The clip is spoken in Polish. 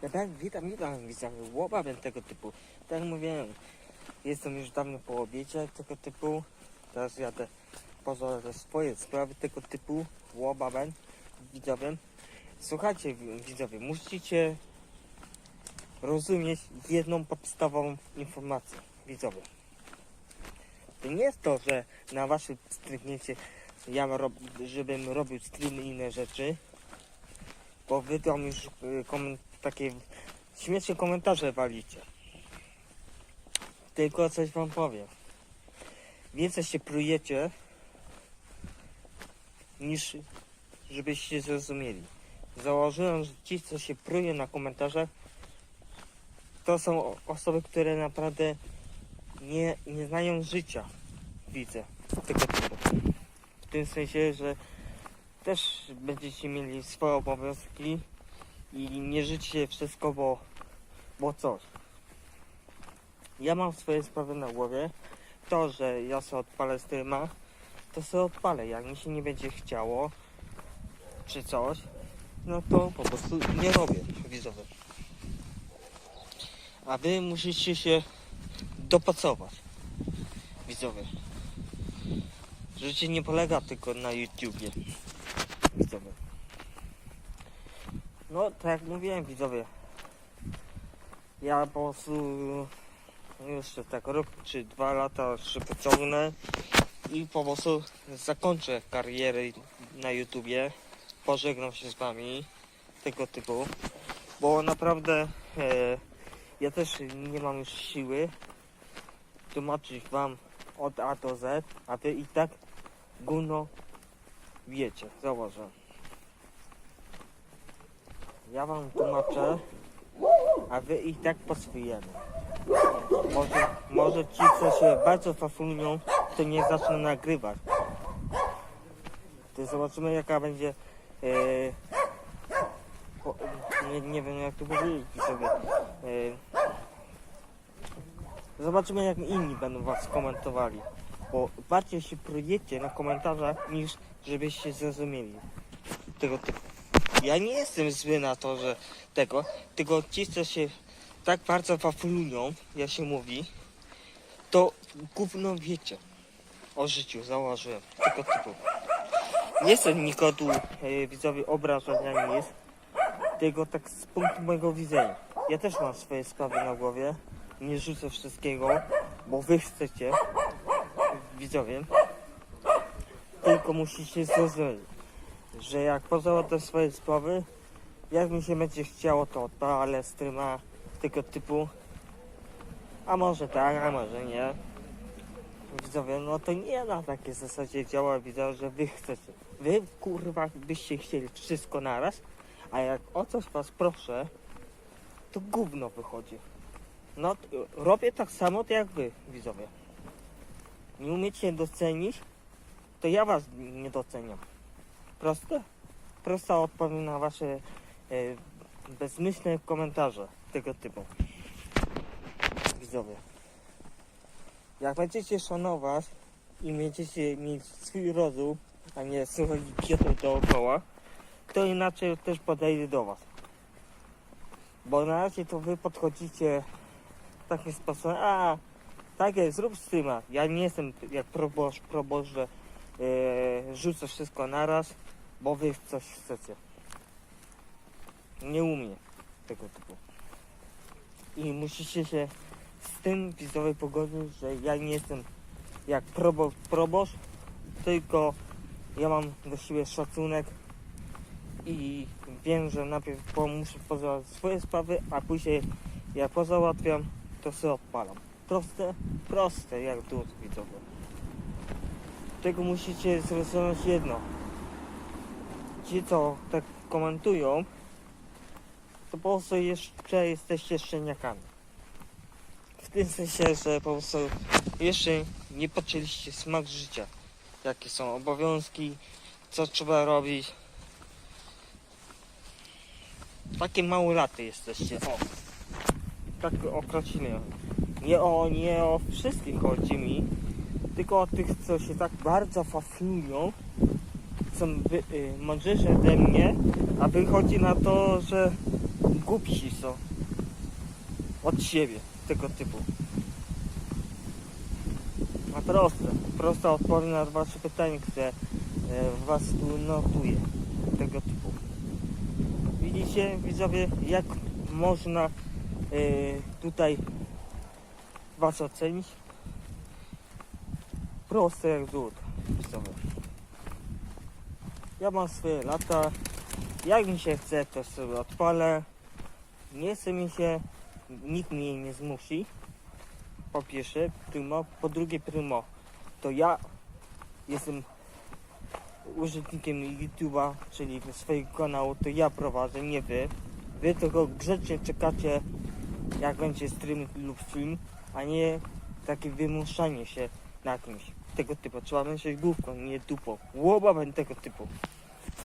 Tak, witam, witam, witam, łobawem tego typu. Tak jak mówiłem, jestem już dawno po obiecie tego typu. Teraz jadę poza swoje sprawy tego typu, łobawem, widzowie. Słuchajcie, wi- widzowie, musicie rozumieć jedną podstawową informację, widzowie. To nie jest to, że na waszym stryknięcie ja rob, żebym robił streamy i inne rzeczy, bo wy tam już y, koment, takie śmieszne komentarze walicie. Tylko coś wam powiem. Więcej się prujecie, niż żebyście zrozumieli. Założyłem, że ci, co się pruje na komentarzach, to są osoby, które naprawdę nie, nie znają życia. Widzę tego typu. W tym sensie, że też będziecie mieli swoje obowiązki i nie życie wszystko, bo, bo coś. Ja mam swoje sprawy na głowie. To, że ja sobie odpalę streama, to sobie odpalę. Jak mi się nie będzie chciało, czy coś, no to po prostu nie robię widzowie. A wy musicie się dopasować, widzowie. Życie nie polega tylko na YouTubie, widzowie. No, tak jak mówiłem, widzowie. Ja po prostu jeszcze tak rok czy dwa lata jeszcze pociągnę i po prostu zakończę karierę na YouTubie. Pożegnam się z wami tego typu, bo naprawdę e, ja też nie mam już siły tłumaczyć wam od A do Z, a wy i tak gówno wiecie, zauważam. Ja wam tłumaczę, a wy i tak po. Może, może ci, co się bardzo fafunią, to nie zaczną nagrywać. To zobaczymy jaka będzie e, po, nie, nie wiem jak to powiedzieć sobie. E, zobaczymy jak inni będą was komentowali. Bo bardziej się projecie na komentarzach niż żebyście zrozumieli tego typu. Ja nie jestem zły na to, że tego, tylko ci, co się tak bardzo waflują, jak się mówi, to gówno wiecie. O życiu, założyłem. Tego typu. Nie chcę nikogo e, widzowie ani nic, tylko tak z punktu mojego widzenia. Ja też mam swoje sprawy na głowie, nie rzucę wszystkiego, bo wy chcecie, widzowie, tylko musicie zrozumieć, że jak pozałatwię swoje sprawy, jak mi się będzie chciało, to odpalę streama tego typu. A może tak, a może nie. Widzowie, no to nie na takiej zasadzie działa, widzę, że wy chcecie. Wy, kurwa, byście chcieli wszystko naraz, a jak o coś was proszę, to gówno wychodzi. No, robię tak samo, jak wy, widzowie. Nie umiecie docenić, to ja was nie doceniam. Proste? Prosta odpowiedź na wasze e, bezmyślne komentarze tego typu. Widzowie. Jak będziecie szanować i będziecie mieć swój rozum, a nie słuchać idiotów dookoła, to inaczej też podejdę do was. Bo na razie to wy podchodzicie takim sposobem, a tak jest, zrób streama. Ja nie jestem jak proboszcz, proboszcz że e, rzucę wszystko naraz, bo wy coś chcecie. Nie umiem tego typu. I musicie się z tym widzowie pogodzić, że ja nie jestem jak probo, proboszcz, tylko ja mam do siebie szacunek i wiem, że najpierw muszę pozałatwiać swoje sprawy, a później jak pozałatwiam, to sobie odpalam. Proste, proste jak tu widzowie. Tego musicie zrozumieć jedno. Ci co tak komentują, to po prostu jeszcze jesteście szczeniakami. W tym sensie, że po prostu jeszcze nie poczuliście smak życia. Jakie są obowiązki, co trzeba robić. Takie małe laty jesteście. O. Tak określiłem. Nie o, nie o wszystkich chodzi mi, tylko o tych, co się tak bardzo faflują, są y, mądrzejsi ode mnie, a wychodzi na to, że głupi są od siebie, tego typu. A proste, prosta odpowiedź na wasze pytanie, które e, was tu notuje, tego typu. Widzicie, widzowie, jak można e, tutaj was ocenić? Proste jak złód, widzowie. Ja mam swoje lata, jak mi się chce, to sobie odpalę. Nie chce mi się, nikt mnie nie zmusi. Po pierwsze, primo. Po drugie, primo. To ja jestem użytkownikiem YouTube'a, czyli swojego kanału, to ja prowadzę, nie wy. Wy tylko grzecznie czekacie, jak będzie stream lub film, a nie takie wymuszanie się na kimś. Tego typu. Trzeba myśleć główką, nie dupą. Łoba będzie tego typu.